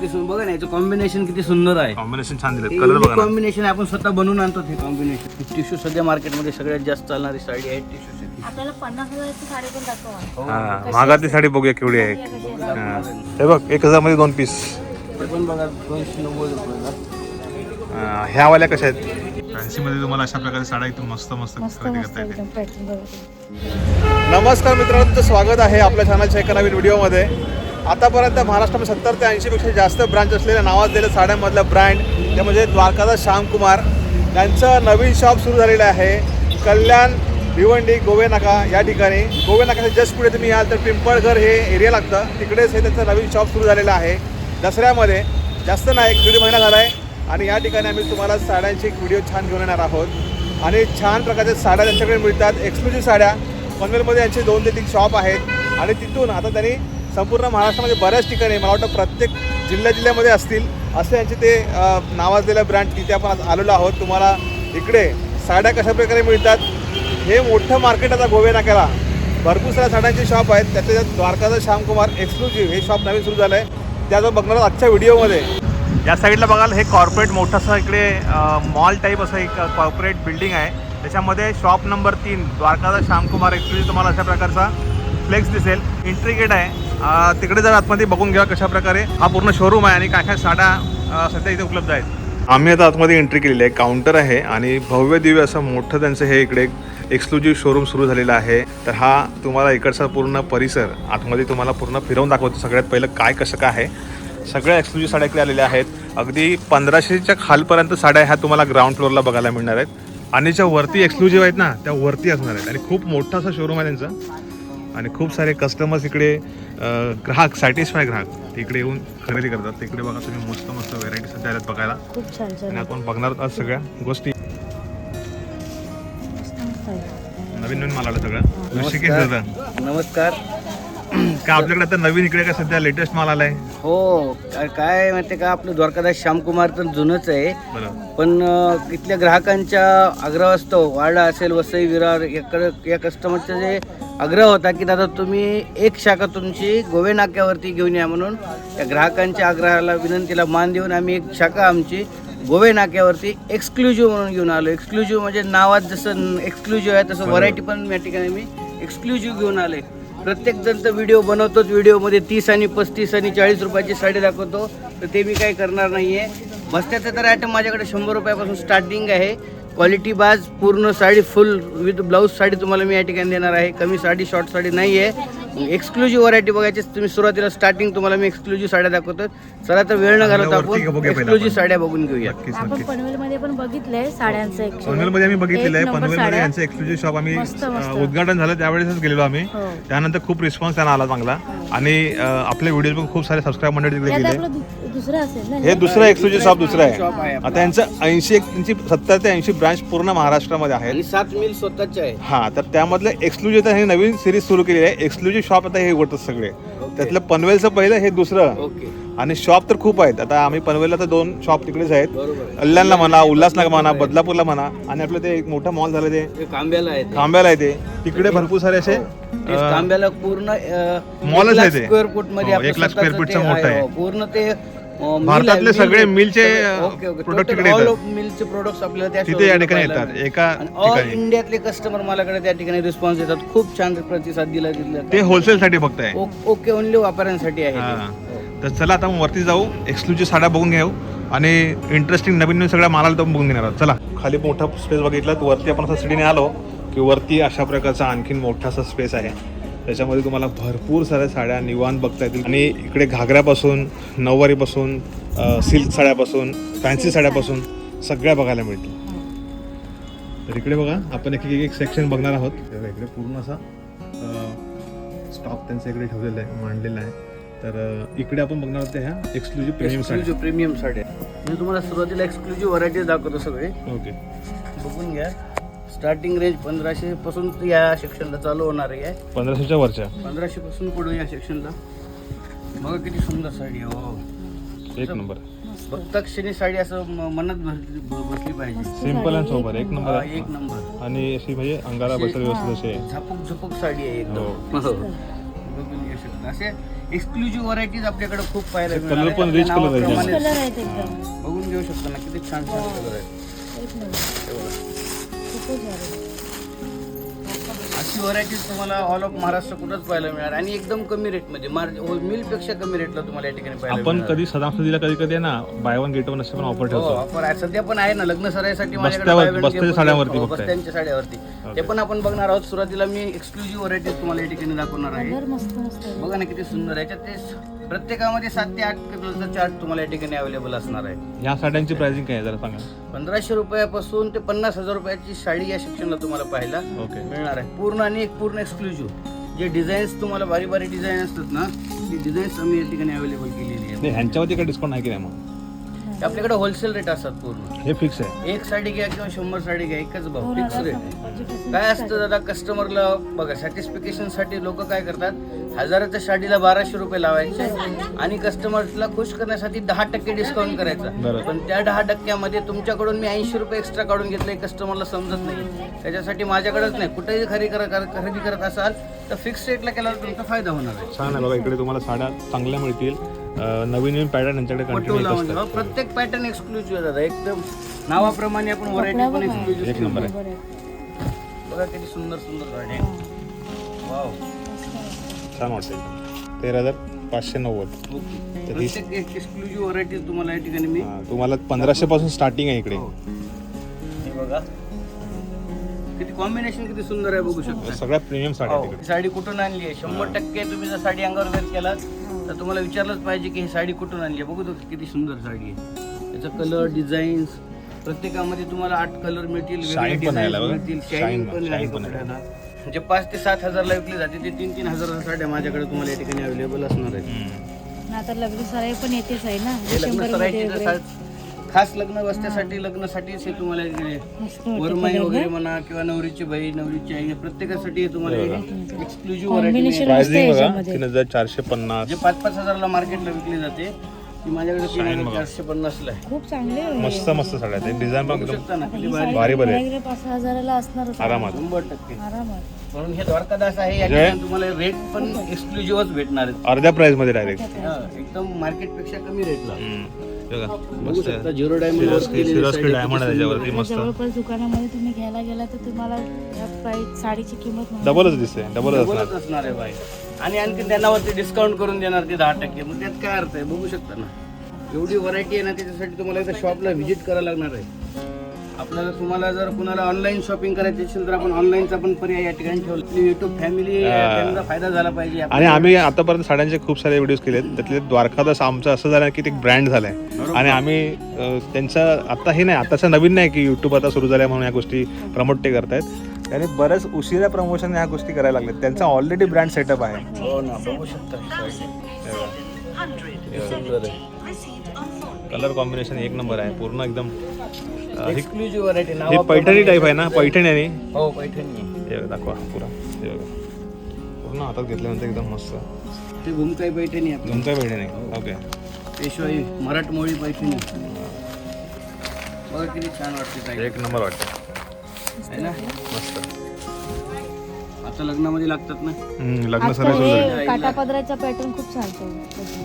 किती सुंदर बघा ना याचं कॉम्बिनेशन किती सुंदर आहे. कॉम्बिनेशन छान दिले कलर बघा ना. कॉम्बिनेशन आपण स्वतः बनवून आणतो ते कॉम्बिनेशन टिश्यू सध्या मार्केटमध्ये सगळ्यात जास्त चालणारी साडी आहे टिश्यू आपल्याला पन्नास हजाराची साडी पण दाखवा. हा. महागातली साडी बघूया केवढी आहे. हा. हे बघ एक हजारमध्ये दोन पीस ते पण बघा दोनशे नव्वद रुपयाला. ह्या वाल्या कशा आहेत? फॅन्सी मध्ये तुम्हाला अशा प्रकारे साड्या एकदम मस्त मस्त खरेदी करता येते नमस्कार मित्रांनो तुमचं स्वागत आहे आपल्या चॅनलच्या एका नवीन व्हिडिओमध्ये आतापर्यंत महाराष्ट्रामध्ये सत्तर ते ऐंशीपेक्षा जास्त ब्रँच असलेल्या नावाजलेल्या साड्यांमधलं ब्रँड ते म्हणजे द्वारकादास श्यामकुमार त्यांचं नवीन शॉप सुरू झालेलं आहे. कल्याण भिवंडी गोवेनाका या ठिकाणी. गोवेनाकाच्या जस्ट पुढे तुम्ही याल तर पिंपळघर हे एरिया लागतं. तिकडेच हे त्यांचं नवीन शॉप सुरू झालेलं आहे. दसऱ्यामध्ये जास्त नाही एक दीड महिना झाला आहे आणि या ठिकाणी आम्ही तुम्हाला साड्यांची एक व्हिडिओ छान घेऊन येणार आहोत. आणि छान प्रकारच्या साड्या त्यांच्याकडे मिळतात. एक्सक्लुझिव्ह साड्या. पनवेलमध्ये यांचे दोन ते तीन शॉप आहेत. आणि तिथून आता त्यांनी संपूर्ण महाराष्ट्रामध्ये बऱ्याच ठिकाणी मला वाटतं प्रत्येक जिल्ह्या जिल्ह्यामध्ये असतील. असे यांचे ते नावाजलेल्या नावाजलेलं ब्रँड तिथे आपण आज आलेलो आहोत. तुम्हाला इकडे साड्या कशा प्रकारे मिळतात हे मोठं मार्केट आता गोवे नाक्याला भरपूर साऱ्या साड्यांचे शॉप आहेत. त्याच्या त्यात द्वारकाचा श्यामकुमार एक्सक्लुझिव्ह हे शॉप नवीन सुरू झालं आहे त्या आता बघणार आजच्या व्हिडिओमध्ये. या साईडला बघाल हे कॉर्पोरेट मोठंसं इकडे मॉल टाईप असं एक कॉर्पोरेट बिल्डिंग आहे. त्याच्यामध्ये शॉप नंबर तीन द्वारकाचा श्यामकुमार एक्सक्लुझिव्ह तुम्हाला अशा प्रकारचा फ्लेक्स दिसेल. इंट्रिकेट आहे. तिकडे जर आतमध्ये बघून घ्या कशा प्रकारे हा पूर्ण शोरूम आहे आणि काय काय साड्या सध्या इथे उपलब्ध आहेत. आम्ही आता आतमध्ये एंट्री केलेली आहे. काउंटर आहे आणि भव्य दिव्य असं मोठं त्यांचं हे इकडे एक्सक्लुझिव्ह शोरूम सुरू झालेला आहे. तर हा तुम्हाला इकडचा पूर्ण परिसर आतमध्ये तुम्हाला पूर्ण फिरवून दाखवतो सगळ्यात पहिलं काय कसं काय आहे. सगळ्या एक्सक्लुझिव्ह साड्या इकडे आलेल्या आहेत. अगदी पंधराशेच्या खालपर्यंत साड्या ह्या तुम्हाला ग्राउंड फ्लोअरला बघायला मिळणार आहेत. आणि ज्या वरती एक्सक्लुझिव्ह आहेत ना त्या वरती असणार आहेत. आणि खूप मोठा असा शोरूम आहे त्यांचा. आणि खूप सारे कस्टमर्स इकडे ग्राहक सॅटिस्फाय ग्राहक ते इकडे येऊन खरेदी करतात. तिकडे बघा तुम्ही मस्त मस्त व्हेरायटी सध्या आल्यात बघायला. खूप छान छान. आणि आपण बघणार आहोत आज सगळ्या गोष्टी. मस्त मस्त आहे. नवीन नवीन मला आलं सगळं. नमस्कार. का आपल्याकडे आता नवीन इकडे का सध्या लेटेस्ट माल आलाय? हो काय- काय माहिती का आपलं द्वारकादास श्यामकुमार तर जुनंच आहे. बरोबर पण अ, इथल्या ग्राहकांच्या आग्रहास्तव वाडा असेल वसई विरार याकडे या कस्टमरचा जे आग्रह होता की दादा तुम्ही एक शाखा तुमची गोवे नाक्यावरती घेऊन या म्हणून. या ग्राहकांच्या आग्रहाला विनंतीला मान देऊन आम्ही एक शाखा आमची गोवे नाक्यावरती एक्सक्लुझिव्ह म्हणून घेऊन आलो. एक्सक्लुझिव्ह म्हणजे नावात जसं एक्सक्लुझिव्ह आहे तसं व्हरायटी पण या ठिकाणी मी एक्सक्लुझिव्ह घेऊन आले प्रत्येक जण तर व्हिडिओ बनवतोच. व्हिडिओमध्ये तीस आणि पस्तीस आणि चाळीस रुपयाची साडी दाखवतो. तर ते मी काही करणार नाही आहे बस्त्याचं तर आयटम माझ्याकडे शंभर रुपयापासून स्टार्टिंग आहे. क्वालिटी बाज पूर्ण sari full with blouse sari तुम्हाला मी या ठिकाणी देणार आहे. कमी साडी शॉर्ट साडी नाही आहे. एक्सक्लुझिव्ह व्हरायटी बघायची तुम्ही सुरुवातीला स्टार्टिंग तुम्हाला मी एक्सक्लुझिव्ह साड्या दाखवतो. चला तर वेळ न घालवता वरती आपण एक्सक्लुझिव्ह. साड्या बघून घेऊया. आपण पनवेलमध्ये पण बघितलंय साड्यांचं पनवेलमध्ये आम्ही बघितलेलं आहे. पनवेलमध्ये. यांचं एक्सक्लुझिव्ह शॉप आम्ही उद्घाटन झालं त्यावेळेसच गेलेलो आम्ही. हो. त्यानंतर खूप रिस्पॉन्स त्यांना आला चांगला. आणि आपले व्हिडिओ पण खूप सारे सबस्क्राईब मंडळी गेले. दुसरं असेल ना? हे दुसरं एक्सक्लुझिव्ह शॉप दुसरं आहे. आहे. आता यांचं ऐंशी त्यांची सत्तर ते ऐंशी ब्रांच पूर्ण महाराष्ट्रामध्ये आहेत. आणि सात मिल स्वतःचे आहे हा तर त्यामधलं एक्सक्लुझिव्ह आता हे नवीन सिरीज सुरू केलेली आहे. एक्सक्लुझिव्ह शॉप आता हे उघडतात सगळे. त्यातलं पनवेलचं पहिलं हे दुसरं. ओके आणि शॉप तर खूप आहेत. आता आम्ही पनवेलला तर दोन शॉप तिकडेच आहेत. बरोबर आहे. कल्याणला म्हणा उल्हासनगर म्हणा बदलापूरला म्हणा. आणि आपलं ते एक मोठं मॉल झालं ते. हे कांब्याला आहे ते. खांब्याला आहे ते. तिकडे भरपूर सारे असे ते कांब्याला पूर्ण मॉलच आहे ते. स्क्वेअर फूटमध्ये हो, आपलं एक लाख स्वतःचं feet चं ते मोठं आहे. हो, पूर्ण ते भारतातले आहे, mill सगळे. मिलचे, Total तिकडे मिलचे प्रोडक्ट्स आपल्याला त्या तिथे या ला ठिकाणी येतात. एका आणि ऑल इंडियातले कस्टमर माझ्याकडे त्या ठिकाणी रिस्पॉन्स देतात खूप छान प्रतिसाद दिला दिला ते होलसेल साठी फक्त आहे. ओके ओनली वापरण्यासाठी आहे हा. ते. तर चला आता मग वरती जाऊ. एक्सक्लुझिव्ह साड्या बघून घेऊ. आणि इंटरेस्टिंग नवीन नवीन सगळ्या मालाला तर बघून घेणार आहोत. चला. खाली मोठा स्पेस बघितला तर वरती आपण असं सिडीने आलो की वरती अशा प्रकारचा आणखीन मोठासा स्पेस आहे. त्याच्यामध्ये तुम्हाला भरपूर साऱ्या साड्या निवांत बघता येतील. आणि इकडे घागऱ्यापासून नऊवारीपासून सिल्क साड्यापासून फॅन्सी साड्यापासून सगळ्या बघायला मिळतील. तर इकडे बघा आपण एक एक सेक्शन बघणार आहोत. इकडे पूर्ण असा स्टॉक त्यांचा इकडे ठेवलेला आहे मांडलेला आहे. तर इकडे आपण बघणार आहोत ह्या एक्सक्लुझिव्ह प्रीमियम साड्या. प्रीमियम साड्या. मी तुम्हाला सुरुवातीला एक्सक्लुझिव्ह व्हरायटी दाखवतो सगळे. ओके. बघून घ्या. स्टार्टिंग रेंज पंधराशे पासून या सेक्शनला चालू होणार आहे. पंधराशेच्या वरच्या? पंधराशे पासून पुढे या सेक्शनला बघा किती सुंदर साडी आहे हो एक नंबर. बघता क्षणी साडी असं म- मनात बसली पाहिजे. सिंपल अँड सोबर एक नंबर. हा, आहे एक नंबर. आणि अशी म्हणजे अंगाला बसेल व्यवस्थित अशी आहे. झापूक झुपूक साडी आहे एकदम. हो. बघून घेऊ शकता. असे एक्सक्लुझिव्ह व्हरायटीज आपल्याकडे खूप पाहायला पण आहे. आहे कलर एकदम. बघून घेऊ शकतो ना किती छान छान कलर आहेत अशी व्हरायटीज तुम्हाला ऑल ऑफ महाराष्ट्र कुठंच पाहायला मिळणार. आणि एकदम कमी रेटमध्ये मिलपेक्षा कमी रेटला तुम्हाला या ठिकाणी पाहायला आपण मिळणार. कधी सणासुदीला कधी कधी आहे ना बाय वन गेट वन असे पण ऑफर हो ठेवतो ऑफर आहे. सध्या पण आहे ना लग्न सराईसाठी बस्त्यावर- buy one बस्त्याच्या get one साड्यांवरती हो, फक्त. आहे. बस्त्यांच्या साड्यावरती. ते पण आपण बघणार आहोत. सुरुवातीला मी एक्सक्लुझिव्ह व्हरायटीज तुम्हाला या ठिकाणी दाखवणार आहे. कलर मस्त मस्त. आहे. बघा ना किती सुंदर आहे. याच्यात ते प्रत्येकामध्ये सात ते आठ कलरचा चार्ट तुम्हाला या ठिकाणी अवेलेबल असणार आहे. ह्या साड्यांची प्राइसिंग काय आहे जरा सांगा. पंधराशे रुपयापासून ते पन्नास हजार रुपयाची साडी या सेक्शनला तुम्हाला पाहायला ओके मिळणार आहे. पूर्ण आणि एक पूर्ण एक्सक्लुझिव्ह जे डिझाईन्स तुम्हाला भारी भारी डिझाईन असतात ना ती डिझाईन्स आम्ही या ठिकाणी अवेलेबल केलेली आहे नाही ह्यांच्यावरती काय डिस्काउंट आहे की नाही मग? ते आपल्याकडे होलसेल रेट असतात पूर्ण. हे फिक्स आहे. एक साडी घ्या किंवा शंभर साडी घ्या एकच भाव फिक्स हजार रेट काय असतं दादा कस्टमरला बघा सॅटिस्फिकेशनसाठी लोक काय करतात हजाराच्या साडीला बाराशे रुपये लावायचे आणि कस्टमर्सला खुश करण्यासाठी दहा टक्के डिस्काउंट करायचा. पण त्या दहा टक्क्यामध्ये तुमच्याकडून मी ऐंशी रुपये एक्स्ट्रा काढून घेतले कस्टमरला समजत नाही. त्याच्यासाठी माझ्याकडेच नाही. कुठेही खरेदी खरेदी करत असाल तर फिक्स रेटला केला तुमचा फायदा होणार आहे. छान आहे बघा इकडे तुम्हाला साड्या चांगल्या मिळतील. नवीन नवीन पॅटर्न यांच्याकडे कंटिन्यू पटोला येत असतात. प्रत्येक पॅटर्न एक्सक्लुझिव्ह आहे दादा. एकदम नावाप्रमाणे आपण व्हरायटी पण. एक्सक्लुझिव्ह एक नंबर आहे. बरं आहे. बघा किती सुंदर सुंदर साडी आहे वाव छान एकदम तेरा हजार पाचशे नव्वद एक्सक्लुझिव्ह व्हरायटीज तुम्हाला या ठिकाणी मी हा, तुम्हाला पंधराशे पासून स्टार्टिंग आहे इकडे. हे. बघा. किती कॉम्बिनेशन किती सुंदर आहे बघू शकता. सगळ्या प्रीमियम साड्या आहेत हो, साडी कुठून आणली आहे? शंभर टक्के तुम्ही जर साडी अंगावर वेअर केलात तर तुम्हाला विचारलंच पाहिजे की ही साडी कुठून आणली आहे. बघू तो किती सुंदर साडी आहे. त्याचा कलर डिझाईन्स प्रत्येकामध्ये तुम्हाला आठ कलर मिळतील Shine पण आहे designs याला बघा. मिळतील Shine शाईन पण- पण आहे shine पण आहे. कपड्याला. जे पाच ते सात हजारला विकली जाते ते तीन तीन हजार साड्या माझ्याकडे तुम्हाला या ठिकाणी अवेलेबल असणार आहेत हम्म. आणि आता लग्न सराई पण येतेच आहे ना हे लग्न डिसेंबर सराईचे मध्ये जे वगैरे. सा- खास लग्न वस्त्यासाठी लग्नासाठीच हे तुम्हाला इकडे मस्त वाटतं वरमाई वगैरे. म्हणा किंवा नवरीची बाई नवरीची आई प्रत्येकासाठी हे तुम्हाला एक्सक्लुझिव्ह Combination व्हरायटी मस्त आहे प्राइसिंग बघा याच्यामध्ये. तीन हजार चारशे पन्नास जे पाच पाच हजाराला मार्केटला विकली जाते ती माझ्याकडे तीन हजार चारशे पन्नासला आहे. खूप चांगले आहे. मस्त मस्त साड्या आहेत डिझाईन पण बघू एकदम शकता ना किती भारी. साडी भारी भारी आहे. माझ्याकडे पाच सहा हजाराला असणारच आरामात. शंभर टक्के. आरामात. म्हणून हे द्वारकादास आहे या म्हणजे- ठिकाणी तुम्हाला रेट पण एक्सक्लुझिव्हच भेटणार आहेत अर्ध्या प्राइसमध्ये डायरेक्ट हा, एकदम मार्केटपेक्षा कमी रेटला बघा बघू मस्त शकता आहे. झिरो डायमंड सिरोस्की डायमंड आहे त्याच्यावरती मस्त. जवळपास दुकानामध्ये तुम्ही घ्यायला गेला तर तुम्हाला या साडीची किंमत. डबलच दिसते डबलच असणार. डबलच असणार आहे बाई आणि आणखी त्यांना वरती डिस्काउंट करून देणार ते दहा टक्के. मग त्यात काय अर्थ आहे? बघू शकता ना. एवढी व्हरायटी आहे ना त्याच्यासाठी तुम्हाला एकदा शॉपला व्हिजिट करायला लागणार आहे. आपल्याला तुम्हाला जर कुणाला ऑनलाईन शॉपिंग करायची असेल तर आपण ऑनलाईनचा पण पर्याय या ठिकाणी ठेवला. युट्यूब फॅमिली त्यांचा फायदा झाला पाहिजे. आणि आम्ही आतापर्यंत साड्यांचे खूप सारे व्हिडिओज केलेत. त्यातले द्वारकादास आमचं असं झालं की ते ब्रँड झालंय. आणि आम्ही त्यांचं आता हे नाही आताचं नवीन नाही की युट्यूब आता सुरू झाल्या म्हणून या गोष्टी प्रमोट ते करतायत. त्याने बऱ्याच उशिरा प्रमोशन ह्या गोष्टी करायला लागल्यात त्यांचा ऑलरेडी ब्रँड सेटअप आहे. हो ना आहे. कलर कॉम्बिनेशन एक नंबर आहे पूर्ण एकदम ही- एक्सक्लुझिव्ह व्हरायटी ही पैठणी टाईप आहे ना पैठणी आणि हो पैठणी. हे बघा, दाखवा पुरा. हे पूर्ण हातात घेतल्यानंतर एकदम मस्त. ते भूमकाई पैठणी आपली. तुमचा पैठणी. ओके पेशवाई मराठमोळी पैठणी. बघा किती छान वाटते एक नंबर वाटतं. आहे ना? मस्त. आता लग्नामध्ये लागतात ना? हम्म, लग्न हे काटापदराचा पॅटर्न खूप चालतो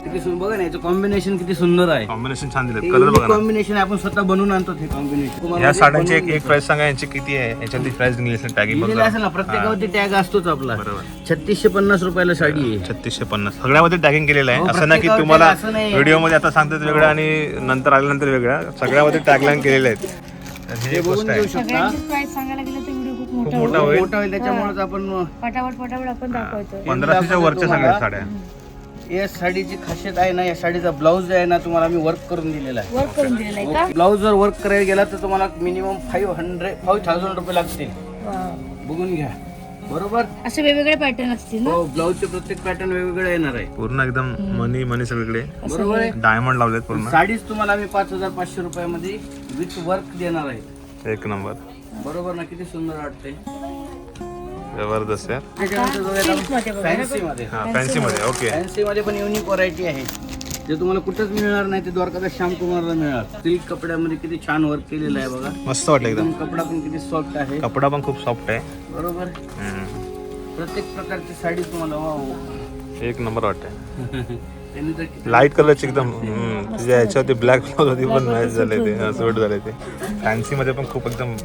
किती सुंदर बघा ना याचं कॉम्बिनेशन किती सुंदर आहे. कॉम्बिनेशन छान दिले कलर बघा ना. कॉम्बिनेशन आपण स्वतः बनवून आणतो हे कॉम्बिनेशन ह्या साड्यांची एक एक प्राइस सांगा यांची किती आहे? याच्यातली प्राइस दिली असेल टॅगिंग दिलेलं असेल ना प्रत्येकावरती टॅग असतोच आपला. बरोबर. छत्तीसशे पन्नास रुपयाला साडी आहे. छत्तीसशे पन्नास. सगळ्यामध्ये टॅगिंग केलेलं आहे. हो, असं ना की प्रत्येकावर तुम्हाला असं नाही. व्हिडिओमध्ये आता सांगतात वेगळं आणि नंतर आल्यानंतर वेगळं. सगळ्यामध्ये टॅगलाईन केलेले आहेत. ही हे एक बघून गोष्ट आहे. घेऊ शकता. सगळ्यांची प्राइस सांगायला गेलं तर व्हिडिओ खूप मोठा खूप मोठा होईल. होईल. मोठा होईल त्याच्यामुळेच आपण पटापट पटापट आपण दाखवतो पंधराशेच्या वरच्या सगळ्या साड्या. या साडीची खासियत आहे ना या साडीचा ब्लाऊज आहे ना तुम्हाला आम्ही वर्क करून दिलेला आहे. वर्क करून दिलेलं आहे का? ब्लाऊज जर वर्क करायला गेला तर तुम्हाला minimum five hundred five thousand रुपये लागतील. बघून घ्या. बरोबर? असे वेगवेगळे पॅटर्न असतील ना? हो ब्लाऊजचे प्रत्येक पॅटर्न वेगवेगळे येणार आहे. पूर्ण एकदम मनी मनी सगळीकडे. बरोबर आहे? डायमंड लावलेत पूर्ण. साडीच तुम्हाला आम्ही पाच हजार पाचशे रुपयामध्ये विथ वर्क देणार आहे. एक नंबर. बरोबर ना? किती सुंदर वाटते जबरदस्त यार. silk मध्ये बघा. ना. फॅन्सी मध्ये. हा फॅन्सी मध्ये. ओके फॅन्सी मध्ये पण युनिक व्हरायटी आहे. जे तुम्हाला कुठंच मिळणार नाही ते द्वारकादास श्यामकुमारला मिळणार. सिल्क कपड्यामध्ये किती छान वर्क केलेलं आहे बघा. मस्त वाटलं एकदम. कपडा पण किती सॉफ्ट आहे. कपडा पण खूप सॉफ्ट आहे. बरोबर. प्रत्येक प्रकारची साडी तुम्हाला वाव एक नंबर वाटतंय. त्यांनी तर किती- लाइट कलरची एकदम हम्म, तुझ्या ह्याच्यावरती ब्लॅक ब्लाउज होती पण मॅच झाले ते. सूट झाले ते. फॅन्सी मध्ये पण खूप एकदम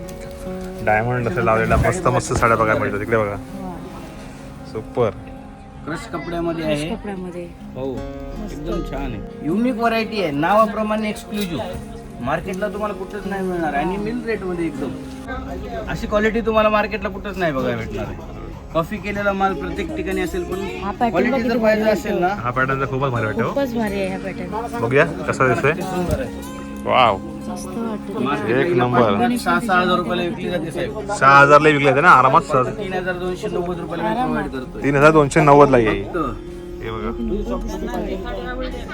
डायमंड असं लावलेला मस्त मस्त साड्या बघायला मिळतात. तिकडे बघा. सुपर क्रश कपड्यामध्ये आहे. कपड्यामध्ये. हो एकदम छान आहे. युनिक व्हरायटी आहे. नावाप्रमाणे एक्सक्लुझिव्ह मार्केटला तुम्हाला कुठंच नाही मिळणार. आणि मिल रेटमध्ये एकदम. अशी क्वालिटी तुम्हाला मार्केटला कुठंच नाही बघायला भेटणार आहे. कॉफी केलेला माल प्रत्येक ठिकाणी असेल हा पण pattern क्वालिटी बघितली जर पाहिजे असेल ना. हा पॅटर्न तर खूपच भारी वाटतो. खूपच भारी आहे हा पॅटर्न बघूया कसा दिसतोय. सुंदर आहे. वाव एक नंबर. सहा सहा हजार रुपयाला विकली जाते साहेब? सहा हजारला विकले होते ना आरामात सहज तीन हजार दोनशे नव्वद रुपयाला मी प्रोव्हाइड करतोय. तीन हजार दोनशे नव्वद ला येईल हे बघा.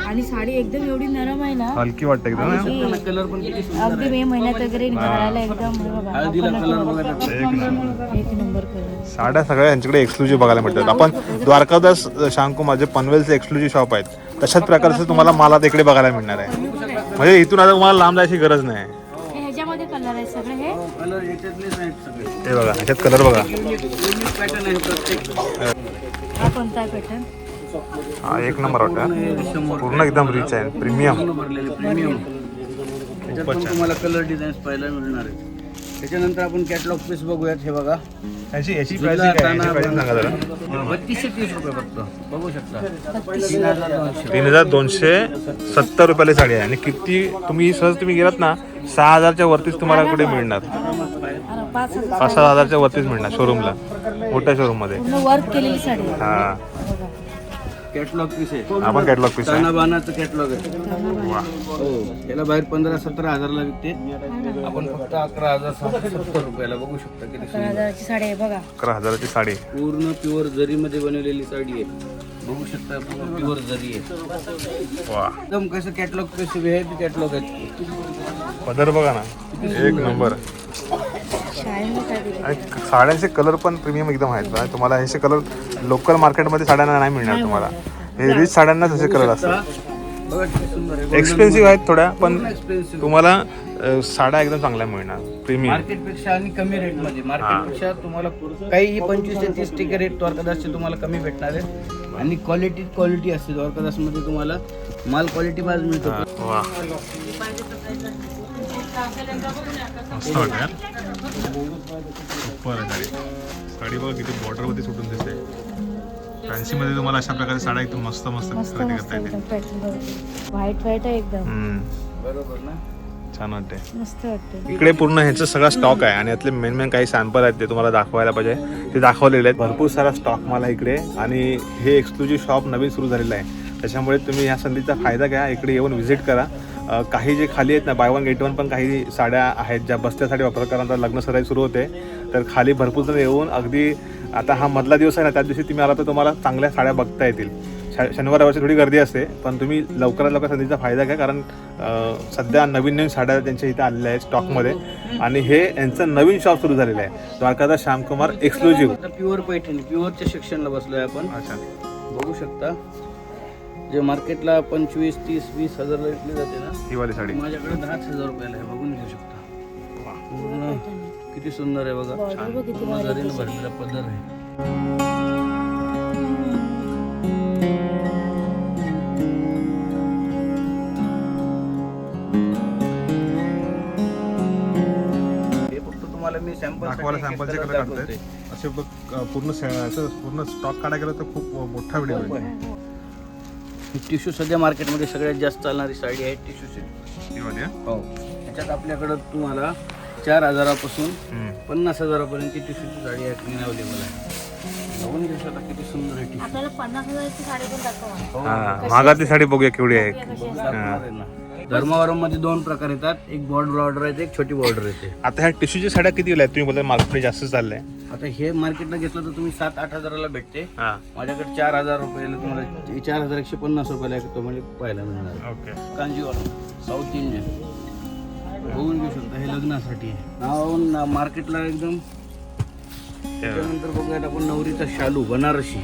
आणि साडी एकदम एवढी नरम आहे ना. हलकी वाटते एकदम ना? की कलर पण किती सुंदर अगदी मे महिन्यात वगैरे घालायला एकदम हे बघा. हळदीला कलर बघायला एक नंबर. एक नंबर कलर साड्या सगळ्या यांच्याकडे एक्सक्लुझिव्ह बघायला मिळतात. आपण द्वारकादास शांकुमार जे पनवेलचे एक्सक्लुझिव्ह शॉप आहेत. तशाच प्रकारचं तुम्हाला माला इकडे बघायला मिळणार आहे. म्हणजे इथून आता तुम्हाला लांब जायची गरज नाही. हे ह्याच्यामध्ये कलर आहे सगळे हे? कलर याच्यातलेच आहेत सगळे. हे बघा ह्याच्यात कलर बघा. युनिक युनिक पॅटर्न आहे प्रत्येक. हा कोणता आहे पॅटर्न हा एक नंबर वाटतं पूर्ण एकदम रिच आहे प्रीमियम भरलेले प्रीमियम त्याच्यात पण तुम्हाला कलर डिझाईन्स पाहायला मिळणार आहेत. त्याच्यानंतर आपण कॅटलॉग पीस बघूयात हे बघा. याची याची प्राइस काय ताना, याची प्राइस सांगा जरा. बत्तीसशे तीस रुपये फक्त. बघू शकता. तीन हजार दोनशे. तीन हजार दोनशे सत्तर रुपयाला साडी आहे. आणि किती तुम्ही सहज तुम्ही गेलात ना सहा हजारच्या वरतीच तुम्हाला कुठे मिळणार? पाच हजार पाच सहा हजारच्या वरतीच मिळणार शोरूमला मोठ्या शोरूममध्ये. वर्क केलेली साडी. आहे. हा. कॅटलॉग पीस आहे. आपण कॅटलॉग पीस आहे. ताना बाणाचं कॅटलॉग आहे. वा. हो याला बाहेर पंधरा सतरा हजारला विकते. आपण फक्त अकरा हजार सहाशे सत्तर रुपयाला बघू शकता किती अकरा सुंदर. हजाराची साडी आहे बघा. अकरा हजाराची साडी. पूर्ण प्युअर जरीमध्ये बनवलेली साडी आहे. बघू शकता पूर्ण प्युअर जरी आहे. वा. एकदम कसं कॅटलॉग कसे व्ही आय पी कॅटलॉग आहेत पदर बघा ना. एक नंबर. आणि साड्यांचे कलर पण प्रीमियम एकदम आहेत बघा. तुम्हाला हे कलर लोकल मार्केटमध्ये साड्यांना नाही मिळणार तुम्हाला. हे रिच साड्यांनाच असे कलर असतात. एक्सपेन्सिव्ह आहेत थोड्या पण तुम्हाला साड्या एकदम चांगल्या मिळणार. प्रीमियम मार्केटपेक्षा आणि कमी रेटमध्ये मार्केटपेक्षा तुम्हाला काही पंचवीस ते तीस टक्के रेट द्वारकादासचे तुम्हाला कमी भेटणार आहे आणि क्वालिटी क्वालिटी असते द्वारकादासमध्ये तुम्हाला. माल क्वालिटी बाज मिळतो. मस्त वाटतं यार. सुपर आहे साडी साडी बघा किती बॉर्डरवरती सुटून दिसते. फॅन्सीमध्ये तुम्हाला अशा प्रकारे साड्या एकदम मस्त मस्त मस्त खरेदी मस्त करता येते व्हाईट व्हाईट आहे एकदम. बरोबर ना? छान वाटते इकडे पूर्ण ह्याचा सगळा स्टॉक आहे आणि यातले मेन मेन काही सॅम्पल आहेत ते तुम्हाला दाखवायला पाहिजे. ते दाखवलेले आहेत. भरपूर सारा स्टॉक मला इकडे. आणि हे एक्सक्लुझिव्ह शॉप नवीन सुरू झालेलं आहे. त्याच्यामुळे तुम्ही ह्या संधीचा फायदा घ्या. इकडे येऊन व्हिजिट करा. काही जे खाली आहेत ना बाय वन गेट वन पण काही साड्या आहेत ज्या बसल्यासाठी वापरकरांचा लग्न सराई सुरू होते तर खाली भरपूर जण येऊन अगदी आता हा मधला दिवस आहे ना त्या दिवशी तुम्ही आला तर तुम्हाला चांगल्या साड्या बघता येतील. शनिवार रविवारची थोडी गर्दी असते पण तुम्ही लवकरात लवकर संधीचा फायदा घ्या कारण सध्या नवीन नवीन साड्या त्यांच्या इथे आलेल्या आहेत स्टॉकमध्ये. आणि हे यांचं नवीन शॉप सुरू झालेलं आहे. द्वारकादास श्यामकुमार एक्सक्लुझिव्ह प्युअर पैठणी प्युअरच्या सेक्शनला बसलोय आपण. अच्छा. बघू शकता. जे मार्केटला पंचवीस तीस वीस हजारला विकली जाते ना ही वाली साडी. माझ्याकडे दहाच हजार रुपयाला आहे बघून घेऊ शकता. पूर्ण किती सुंदर आहे बघा. किती पूर्ण भारी जरीनं भरलेला पदर आहे. हे फक्त तुम्हाला मी सॅम्पल दाखवायला सॅम्पलचे कलर काढतोय असे बघ अ, पूर्ण पूर्ण स्टॉक काढायला गेलं तर खूप मोठा व्हिडिओ टिश्यू सध्या मार्केटमध्ये सगळ्यात जास्त चालणारी साडी आहे टिश्यू सेट ही त्याच्यात आपल्याकडं तुम्हाला चार हजारापासून. पन्नास हजारापर्यंत टिश्यूची साडी आहे अवेलेबल आहे. बघून घेऊ शकता किती सुंदर आहे टिश्यू. आपल्याला पन्नास हजाराची साडी पण दाखवा. हा. साडी बघूया केवढी आहे. दाखवणार आहे ना. धर्मावरममध्ये दोन प्रकार येतात. एक बॉर्डर ऑर्डर येते एक छोटी बॉर्डर येते. आता ह्या टिश्यूची साड्या किती आहेत? तुम्ही बोलता मार्केट जास्त चाललंय. आता हे मार्केटला घेतलं तर तुम्ही सात आठ हजाराला भेटते. हा. माझ्याकडे चार हजार रुपयाला तुम्हाला चार हजार एकशे पन्नास रुपयाला एक तुम्हाला पाहायला मिळणार. ओके. Kanjeevaram south Indian. बघून घेऊ शकता हे लग्नासाठी. आहे ना मार्केटला एकदम. त्यानंतर बघूयात आपण नवरीचा शालू बनारसी.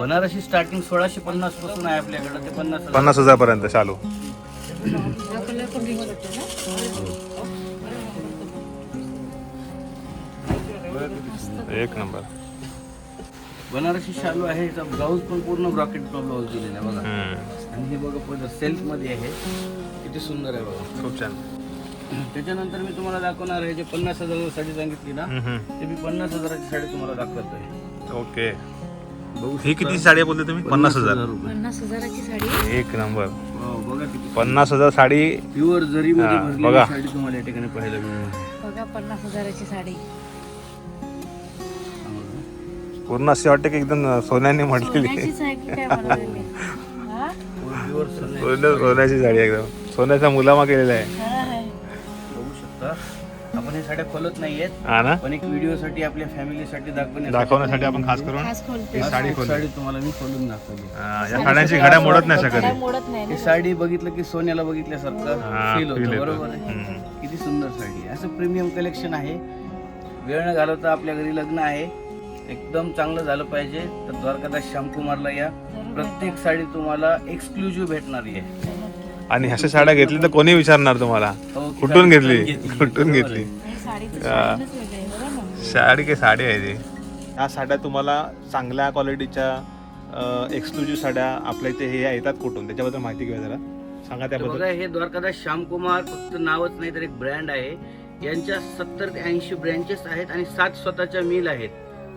बनारसी स्टार्टिंग सोळाशे पन्नासपासून आहे आपल्याकडे ते पन्नास. पन्नास हजार पर्यंत पण एक नंबर. बनारसी शालू आहे याचा ब्लाऊज पण पूर्ण ब्रॉकेट ब्लाऊज दिलेला आहे बघा. आणि हे बघा पहिलं सेल्फमध्ये आहे. किती सुंदर आहे बघा. खूप छान. त्याच्यानंतर मी तुम्हाला दाखवणार आहे जे पन्नास हजाराची साडी सांगितली ना. ते मी पन्नास हजाराची साडी तुम्हाला दाखवतोय ओके. बघू ही किती साडी बोलते तुम्ही? पन्नास हजार. रुपये. पन्नास हजाराची साडी एक नंबर. पन्नास हजार साडी. प्युअर जरी हा, बघा. साडी तुम्हाला या ठिकाणी पाहायला मिळणार बघा पन्नास हजाराची साडी. पूर्ण अशी वाटते की एकदम सोन्याने म्हटलेली. हा? सोन्याची. साडी एकदम. सोन्याचा मुलामा केलेला आहे. आपण हे साड्या खोलत नाहीयेत. हा ना? पण एक व्हिडिओ साठी आपल्या फॅमिलीसाठी दाखवण्यासाठी दाखवण्यासाठी आपण खास करून खास खोलते. ही साडी खोलली. साडी तुम्हाला मी खोलून दाखवली. हा, या साड्यांची घड्या मोडत नाही शकत. काय. मोडत नाही ना. साडी बघितलं की सोन्याला बघितल्यासारखं हा, फील feel होतं येतं. बरोबर आहे? हम्म. किती सुंदर साडी आहे. असं प्रीमियम कलेक्शन आहे. वेळ न घालवता आपल्या घरी लग्न आहे. एकदम चांगलं झालं पाहिजे. तर द्वारकादास श्यामकुमारला या. प्रत्येक साडी तुम्हाला एक्सक्लुझिव्ह भेटणारी आहे. आणि ह्याच्या साड्या घेतली तर कोणी विचारणार तुम्हाला? हो, कुठून घेतली. कुठून घेतली? हे. साडी काय साडी आहे ती. ह्या साड्या तुम्हाला चांगल्या क्वालिटीच्या एक्सक्लुझिव्ह साड्या आपल्या इथे हे येतात कुठून? त्याच्याबद्दल माहिती घेऊया जरा. सांगा त्याबद्दल. बघा हे द्वारकादास श्यामकुमार फक्त नावच नाही तर एक ब्रँड आहे. यांच्या सत्तर ते ऐंशी ब्रँचेस आहेत आणि सात स्वतःच्या मिल आहेत.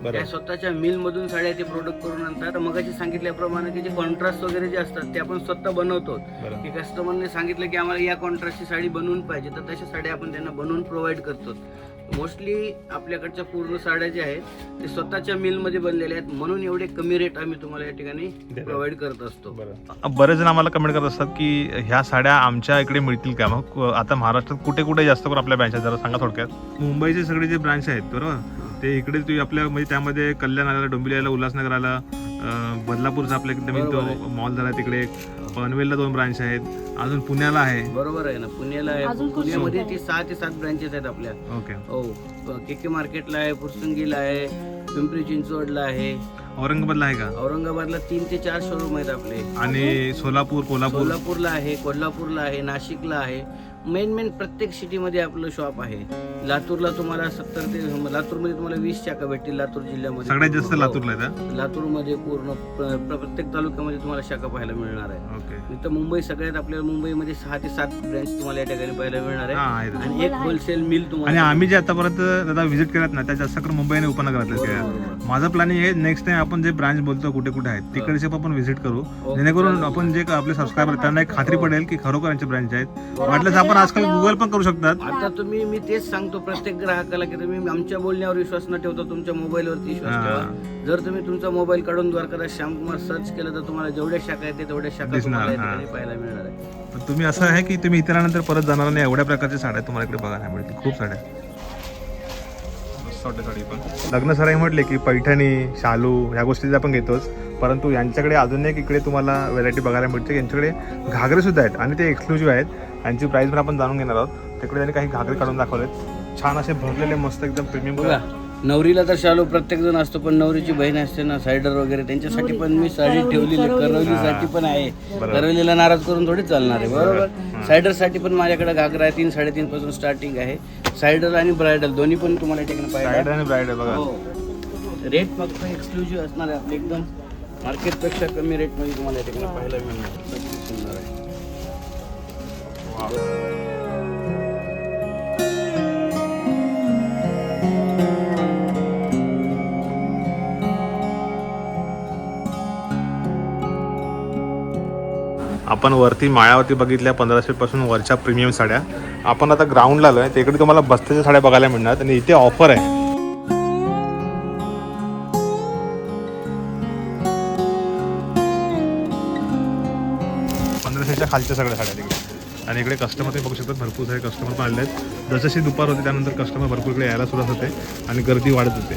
त्या स्वतःच्या मिल मधून साड्या ते प्रोडक्ट करून आणतात. मगाशी सांगितल्याप्रमाणे की जे कॉन्ट्रास्ट वगैरे जे असतात ते आपण स्वतः बनवतो. की कस्टमरने सांगितलं की आम्हाला या कॉन्ट्रास्टची साडी बनवून पाहिजे तर तशा साड्या आपण त्यांना बनवून प्रोव्हाइड करतो. मोस्टली आपल्याकडच्या पूर्ण साड्या ज्या आहेत ते स्वतःच्या मिलमध्ये बनलेल्या आहेत. म्हणून एवढे कमी रेट आम्ही तुम्हाला या ठिकाणी. प्रोव्हाइड करत असतो. बरं बरेच जण आम्हाला कमेंट करत असतात की ह्या साड्या आमच्या इकडे मिळतील का? मग आता महाराष्ट्रात कुठे कुठे जास्त करून आपल्या ब्रँच आहेत? जरा सांगा थोडक्यात. मुंबईचे सगळे जे ब्रांच आहेत बरोबर? ते इकडे तुम्ही आपल्या म्हणजे त्यामध्ये कल्याण आला डोंबिवली आला उल्हासनगर आला बदलापूरचा आपल्या नवीन तो मॉल झाला तिकडे. पनवेलला दोन ब्रांच आहेत. अजून पुण्याला आहे. बरोबर आहे ना पुण्याला आहे. पुण्यामध्ये? ती सहा ते सात ब्रँचेस आहेत आपल्या. ओके. हो के के मार्केटला आहे फुरसंगीला आहे पिंपरी चिंचवडला आहे. औरंगाबादला आहे का? औरंगाबादला तीन ते चार शोरूम आहेत आपले. आणि सोलापूर कोल्हापूर? सोलापूरला आहे कोल्हापूरला आहे नाशिकला आहे. मेन मेन प्रत्येक सिटीमध्ये आपलं शॉप आहे. लातूरला तुम्हाला सत्तर ते लातूरमध्ये तुम्हाला वीस शाखा भेटतील लातूर जिल्ह्यामध्ये. सगळ्यात जास्त. लातूरला आहे का? लातूरमध्ये पूर्ण प्र- प्र- प्रत्येक तालुक्यामध्ये तुम्हाला शाखा पाहायला मिळणार आहे. ओके. इथं मुंबई सगळ्यात आपल्याला मुंबईमध्ये सहा ते सात ब्रँच तुम्हाला या ठिकाणी पाहायला मिळणार हा आहे आहे आणि एक होलसेल मिल आणि तुम्हाला आम्ही जे आतापर्यंत दादा व्हिजिट केल्यात ना त्या जास्त करून मुंबई आणि उपनगरातले माझं प्लॅनिंग आहे नेक्स्ट टाइम आपण जे ब्रांच बोलतो कुठे कुठे आहेत तिकडचे पण आपण व्हिजिट करू. जेणेकरून आपण जे का आपले सबस्क्रायबर त्यांना एक खात्री पडेल की खरोखर यांचे ब्रांच आहेत. वाटल्यास आपण आजकाल गुगल पण करू शकतात. आता तुम्ही मी तेच सांगतो प्रत्येक ग्राहकाला की तुम्ही आमच्या बोलण्यावर विश्वास न ठेवता तुमच्या मोबाईलवरती विश्वास हा. ठेवा जर तुम्ही तुमचा मोबाईल काढून द्वारकादास श्यामकुमार सर्च केलं तर तुम्हाला जेवढ्या शाखा आहेत तेवढ्या शाखा दिसणार, तुम्हाला या. ठिकाणी पाहायला मिळणार आहे पण तुम्ही असं आहे की तुम्ही इथे आल्यानंतर परत जाणार नाही एवढ्या प्रकारच्या साड्या तुम्हाला इकडे बघायला मिळतील. खूप साड्या. मस्त वाटते साडी पण. लग्न सराई म्हटले की पैठणी शालू ह्या गोष्टी आपण घेतोच. परंतु यांच्याकडे अजून एक इकडे तुम्हाला व्हरायटी बघायला मिळते. यांच्याकडे घागरे सुद्धा आहेत आणि ते एक्सक्लुझिव्ह आहेत. यांची प्राइस पण आपण जाणून घेणार आहोत तिकडे त्यांनी काही घागरे काढून दाखवलेत. छान असे भरलेले मस्त एकदम प्रीमियम बघा नवरीला तर शालू प्रत्येक जण असतो पण नवरीची बहीण असते ना सायडर वगैरे त्यांच्यासाठी पण मी साडी ठेवलेली करवलीसाठी पण आहे. करवलीला नाराज करून थोडी चालणार आहे बरोबर? सायडरसाठी पण माझ्याकडे घागरा आहे तीन साडेतीन पासून स्टार्टिंग आहे. सायडर आणि ब्रायडल दोन्ही पण तुम्हाला या ठिकाणी पाहिजे आणि ब्राईड आहे बघा रेट फक्त एक्सक्लुझिव्ह असणार आहे आपले एकदम. मार्केटपेक्षा कमी रेटमध्ये तुम्हाला या ठिकाणी पाहायला मिळणार. आपण वरती माळ्यावरती बघितल्या पंधराशे पासून वरच्या प्रीमियम साड्या. आपण आता ग्राउंडला आलोय तिकडे तुम्हाला बस्त्याच्या साड्या बघायला मिळणार आणि इथे ऑफर आहे. पंधराशेच्या खालच्या सगळ्या साड्या तिकडे. आणि इकडे कस्टमर तुम्ही बघू शकतात भरपूर सारे कस्टमर पण आले आहेत. जसजशी दुपार होते त्यानंतर कस्टमर भरपूर इकडे यायला सुरुवात होते आणि गर्दी वाढत होते.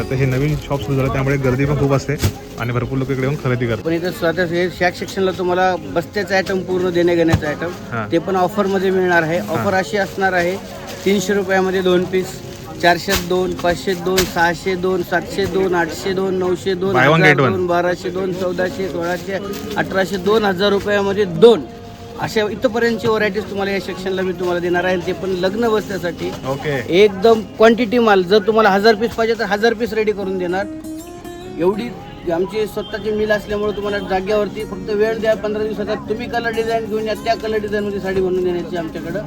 आता हे नवीन शॉप सुरू झालं त्यामुळे गर्दी पण खूप असते आणि भरपूर लोक इकडे येऊन खरेदी करतात. पण इथं स्वतः हे शॅक सेक्शनला तुम्हाला बस्त्याचं आयटम पूर्ण देणे घेण्याचं. आयटम ते पण ऑफरमध्ये मिळणार आहे. ऑफर अशी असणार आहे तीनशे रुपयामध्ये दोन पीस चारशे दोन पाचशे दोन सहाशे दोन सातशे दोन आठशे दोन नऊशे दोन हजार. दोन बाराशे दोन चौदाशे सोळाशे अठराशे दोन हजार रुपयामध्ये दोन. अशा इथपर्यंतची व्हरायटीज तुम्हाला या सेक्शनला मी तुम्हाला देणार आहे. ते पण लग्न बसण्यासाठी. ओके एकदम क्वांटिटी माल. जर तुम्हाला हजार पीस पाहिजे तर हजार पीस रेडी करून देणार. एवढी आमची स्वतःची मिल असल्यामुळे तुम्हाला जाग्यावरती फक्त वेळ द्या पंधरा दिवसात तुम्ही कलर डिझाईन घेऊन या त्या कलर डिझाईनमध्ये साडी बनवून देण्याची आमच्याकडं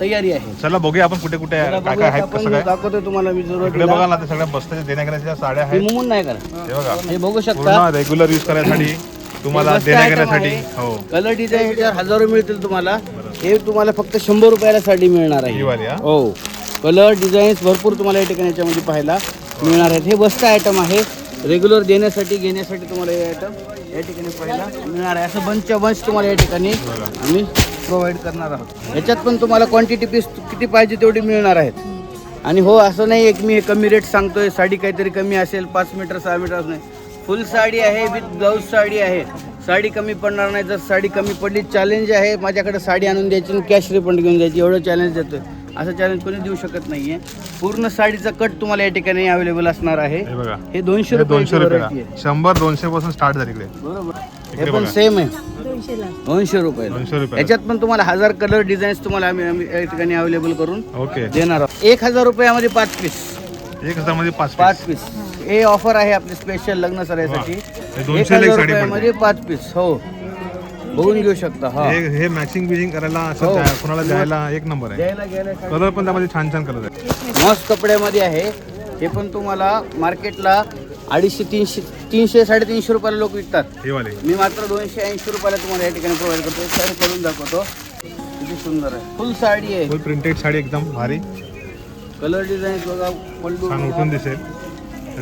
तयारी आहे. चला बघूया आपण कुठे कुठे काय काय आपण काय. दाखवतो तुम्हाला मी इकडे जरूर बघा ना ते सगळ्या बसताच्या साड्या आहेत. मुमून नाही करा. हे बघा. हे बघू शकता. पूर्ण रेग्युलर यूज करण्यासाठी तुम्हाला हे मस्त देण्या item घेण्यासाठी आहे. हो. कलर डिझाईन ह्याच्यावर हजारो मिळतील तुम्हाला. हे तुम्हाला फक्त शंभर रुपयाला साडी मिळणार ही आहे. वाली हा? हो. कलर डिझाईन्स भरपूर तुम्हाला या ठिकाणी याच्यामध्ये पाहायला मिळणार आहेत. हे बस्त आयटम आहे. रेग्युलर देण्यासाठी घेण्यासाठी तुम्हाला हे आयटम या ठिकाणी पाहायला मिळणार आहे. असं बंचच्या बंच तुम्हाला या ठिकाणी आम्ही प्रोव्हाइड करणार आहोत. याच्यात पण तुम्हाला क्वांटिटी पीस किती पाहिजे तेवढी मिळणार आहेत. आणि हो असं नाही एक मी हे कमी रेट सांगतोय साडी काहीतरी कमी असेल पाच मीटर सहा मीटर असं नाही. फुल साडी आहे विथ ब्लाऊज साडी आहे. साडी कमी पडणार नाही. जर साडी कमी पडली चॅलेंज आहे. माझ्याकडे साडी आणून द्यायची आणि कॅश रिफंड घेऊन द्यायची एवढं चॅलेंज देतोय. असं चॅलेंज कोणी देऊ शकत नाहीये. पूर्ण साडीचा कट तुम्हाला या ठिकाणी अवेलेबल असणार आहे. हे बघा. हे दोनशे हे रुपये दोनशे रुपयाला आहे. शंभर दोनशे पासून स्टार्ट झाली इकडे. बरोबर. हे पण बघा. सेम आहे. दोनशे रुपये. दोनशे रुपये. याच्यात पण तुम्हाला हजार कलर डिझाईन्स तुम्हाला आम्ही आम्ही या ठिकाणी अवेलेबल करून ओके देणार आहोत. एक हजार रुपयामध्ये पाच पीस एक हजारमध्ये पाच पाच. पीस हे ऑफर आहे आपली स्पेशल लग्न सरायसाठी. एक हजार रुपयामध्ये पाच पीस हो. बघून घेऊ शकता हा. हे हे मॅचिंग बिचिंग करायला असं हो. द्या- कोणाला द्यायला एक नंबर आहे. द्यायला गेलं का? कलर पण त्यामध्ये छान छान कलर आहे. मस्त कपड्यामध्ये आहे. हे पण तुम्हाला मार्केटला अडीचशे तीनशे तीनशे साडेतीनशे रुपयाला लोक विकतात. हे वाले. मी मात्र दोनशे ऐंशी रुपयाला तुम्हाला या ठिकाणी प्रोव्हाइड करतो. साडी करून दाखवतो. किती सुंदर आहे. फुल साडी आहे. फुल प्रिंटेड साडी एकदम भारी. कलर डिझाईन बघा छान बघा. उठून दिसेल.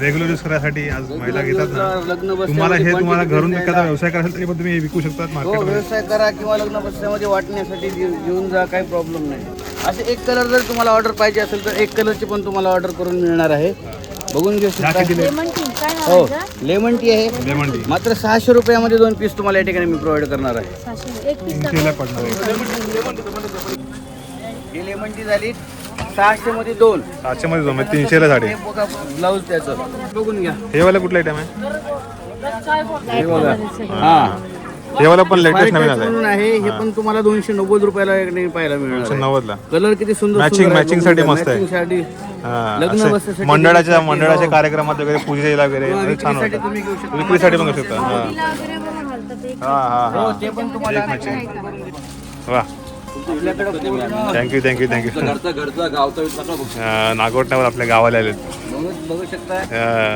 रेग्युलर यूज करायसाठी आज महिला घेतात ना. लग्न तुम्हाला हे तुम्हाला घरून. एखादा व्यवसाय करायचा तरी पण तुम्ही हे विकू शकतात हो मार्केटमध्ये व्यवसाय करा किंवा लग्न बसण्यामध्ये वाटण्यासाठी घेऊ- घेऊन जा काही प्रॉब्लेम नाही. असे एक कलर जर तुम्हाला ऑर्डर पाहिजे असेल तर एक कलरची पण तुम्हाला ऑर्डर करून मिळणार आहे. बघून घेऊ शकता. कितीला आहेत? लेमन टी काय नाव हो आहे? लेमन टी आहे. लेमन टी मात्र सहाशे रुपयामध्ये दोन पीस तुम्हाला या ठिकाणी मी प्रोव्हाइड करणार आहे. सहाशे एक पीस तीनशेला पडणार आहे. ही लेमन टी झाली. सहाशे मध्ये दोन. सातशे मध्ये दोन म्हणजे तीनशेला साडी. हे बघा ब्लाऊज त्याचं. बघून घ्या. हे वाला कुठला आयटम आहे? हे बघा. हा. हे वाला पण लेटेस्ट नवीन आलाय. म्हणून आहे. हे पण तुम्हाला दोनशे नव्वद रुपयाला एक नाही पाहायला मिळणार दोनशे आहे. नव्वदला. कलर किती सुंदर matching बघून साठी. मस्त आहे. साठी. हा, लग्न असे बसण्यासाठी, मंडळाच्या मंडळाच्या हो. कार्यक्रमात वगैरे पूजेला वगैरे अरे छान विक्रीसाठी वाटतं तुम्ही घेऊ शकता. विक्रीसाठी पण घेऊ शकता. हा. हा हा हो. हा ते पण तुम्हाला. वा. थँक्यू थँक्यू थँक्यू नागोटण्यावर आपल्या गावाला आलेत बघू बघू शकता.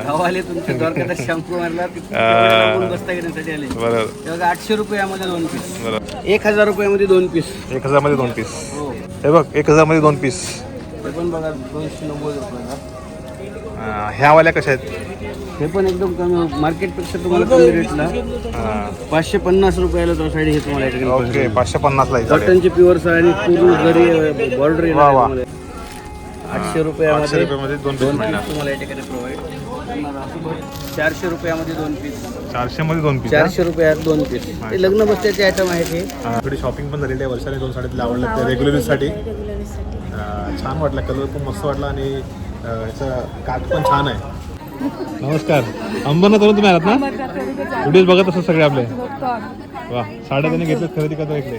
गावाले तुमच्या द्वारकाला शॅम्पू मारला. बसता घेण्यासाठी आले. बरोबर. ते बघा आठशे रुपयामध्ये दोन पीस बरोबर. एक हजार रुपयामध्ये दोन पीस एक हजारमध्ये दोन पीस हो. हे बघ एक हजारमध्ये दोन पीस ते पण बघा दोनशे नव्वद रुपयाला ह्या वाल्या कशा आहेत? हे पण एकदम कमी मार्केटपेक्षा तुम्हाला कमी रेटला हा, पाचशे पन्नास रुपयाला तो साडी हे तुम्हाला या ठिकाणी ओके पाचशे पन्नास ला ही साडी. आहे. कॉटनची प्युअर साडी पूर्ण जरी बॉर्डर वा, वा. आठशे आठशे रुपयामध्ये रुपयामध्ये दोन पीस दोन मिळणार. पीस तुम्हाला या ठिकाणी प्रोव्हाइड चारशे रुपयामध्ये दोन पीस चारशे मध्ये दोन पीस चारशे रुपयात दोन पीस ते लग्न बसण्याचे आयटम आहेत हे थोडी शॉपिंग पण झालेली आहे. वर्षाने दोन साडीतले आवडल्या त्या रेग्युलरसाठी अं, छान वाटला. कलर पण मस्त वाटला आणि अं, याचा काठ पण छान आहे. नमस्कार. अंबरनाथ वरून तुम्ही आलात ना? व्हिडिओज बघत असतात सगळे आपले? वा साड्या त्यांनी घेतल्यात खरेदी करता इकडे.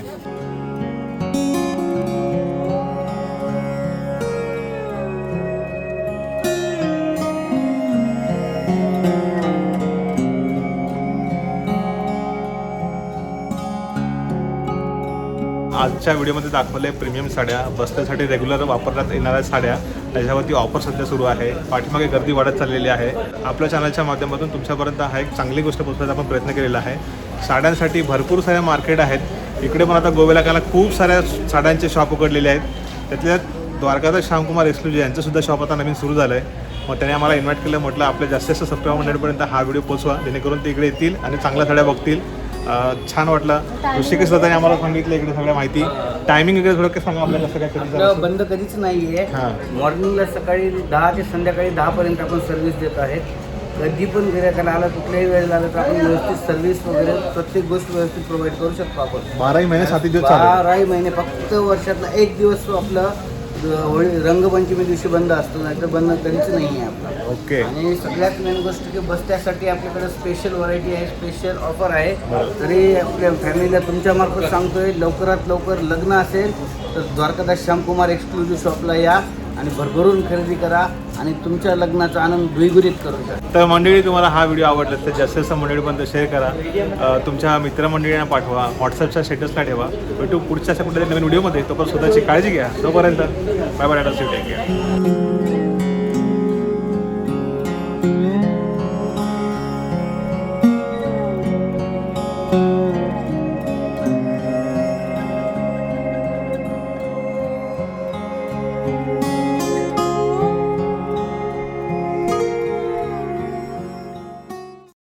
आजच्या व्हिडिओमध्ये दाखवले प्रीमियम साड्या. बसण्यासाठी रेग्युलर वापरण्यात येणाऱ्या साड्या. त्याच्यावरती ऑफर सध्या सुरू आहे. पाठीमागे गर्दी वाढत चाललेली आहे. आपल्या चॅनलच्या माध्यमातून तुमच्यापर्यंत हा एक चांगली गोष्ट पोहोचवायचा आपण प्रयत्न केलेला आहे. साड्यांसाठी भरपूर साऱ्या मार्केट आहेत. इकडे पण आता गोव्याला खूप साऱ्या साड्यांचे शॉप उघडलेले आहेत. त्यातल्या द्वारकादास श्यामकुमार एक्सक्लुजिव्ह यांचंसुद्धा शॉप आता नवीन सुरू झालं आहे मग त्याने आम्हाला इन्व्हाइट केलं म्हटलं आपल्या जास्तीत जास्त सप्टेंबर मंडळपर्यंत हा व्हिडिओ पोचवा जेणेकरून ते इकडे येतील आणि चांगल्या साड्या बघतील. छान वाटलं. ऋषिकेश दादाने आम्हाला सांगितलं इकडे सगळ्या माहिती. टायमिंग वगैरे थोडं काय सांगा आपल्याला काय कधी? बंद कधीच नाहीये. हां. मॉर्निंगला सकाळी दहा ते संध्याकाळी दहा पर्यंत आपण सर्व्हिस देत आहे कधी पण गिरायकाला आला कुठल्याही वेळेला आलं तर आपण व्यवस्थित सर्व्हिस वगैरे प्रत्येक गोष्ट व्यवस्थित प्रोव्हाइड करू शकतो आपण. बाराही महिने साती दिवस बाराही महिने फक्त वर्षातला एक दिवस आपलं होळी रंगपंचमी दिवशी बंद असतो नाही तर बंद कधीच नाही आहे आपला. ओके. आणि सगळ्यात मेन गोष्ट की बस्त्यासाठी आपल्याकडे स्पेशल व्हरायटी आहे स्पेशल ऑफर आहे. तरी आपल्या फॅमिलीला तुमच्या मार्फत सांगतोय लवकरात लवकर लग्न असेल तर द्वारकादास श्यामकुमार एक्सक्लुझिव्ह शॉपला या. आणि भरभरून खरेदी करा आणि तुमच्या लग्नाचा आनंद द्विगुणित करू शकता तर मंडळी तुम्हाला हा व्हिडिओ आवडला तर जास्तीत जास्त मंडळीपर्यंत शेअर करा. तुमच्या मित्रमंडळींना पाठवा व्हॉट्सअपच्या स्टेटसला ठेवा. भेटू पुढच्या अशा कुठल्या नवीन व्हिडिओमध्ये. तोपर्यंत स्वतःची काळजी घ्या. तोपर्यंत bye bye tata take care